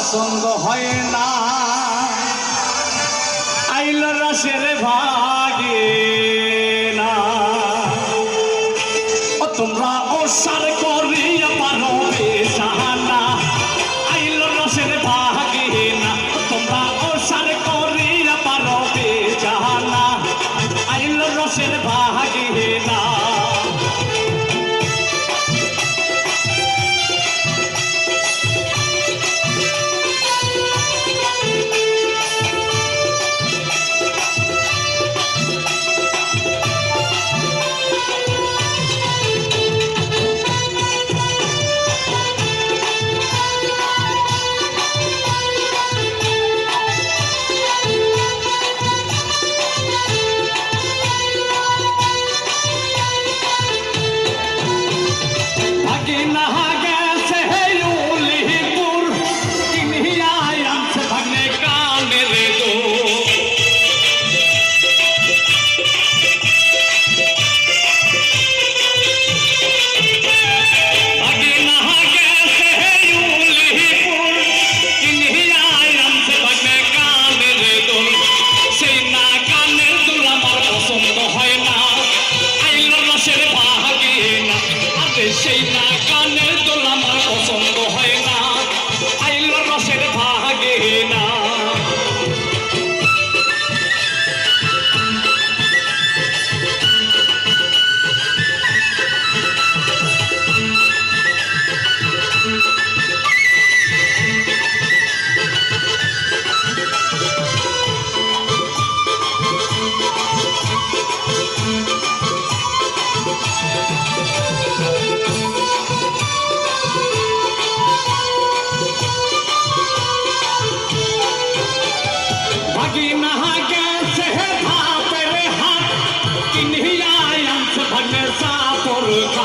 পছন্দ হয় না। আইল রাসের ভাগে না। ও তোমরা অসার করিয়া পারো বেসানা আইল রাসের ভাগে না। তোমরা Good.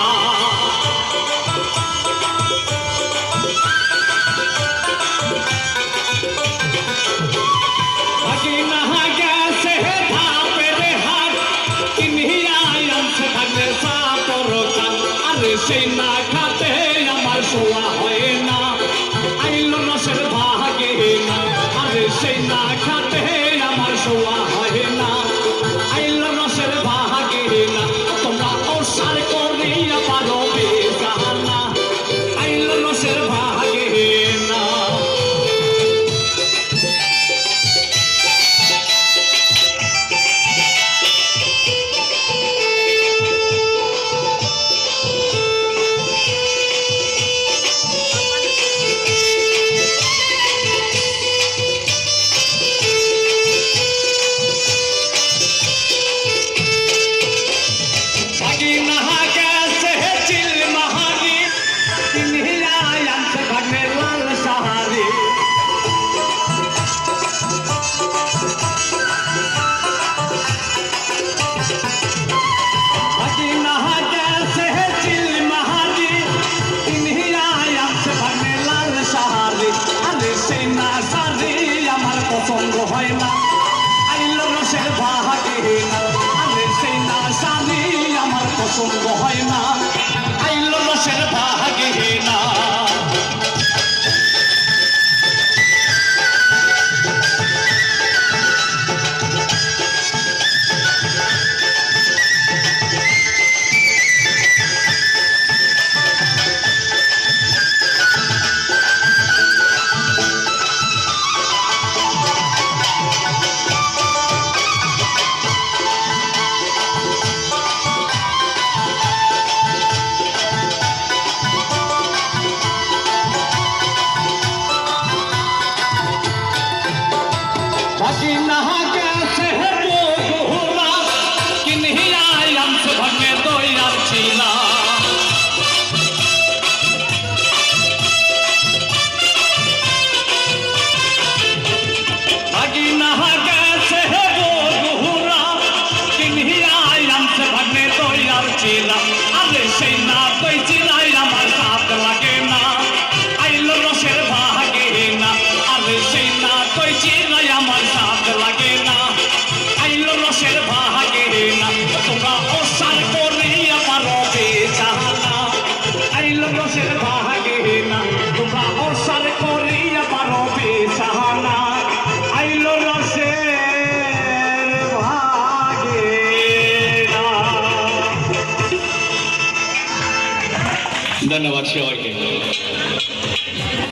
সঙ্গ হয় না। না ಮೊದಲನೇ ವರ್ಷ ಹೋಗಿ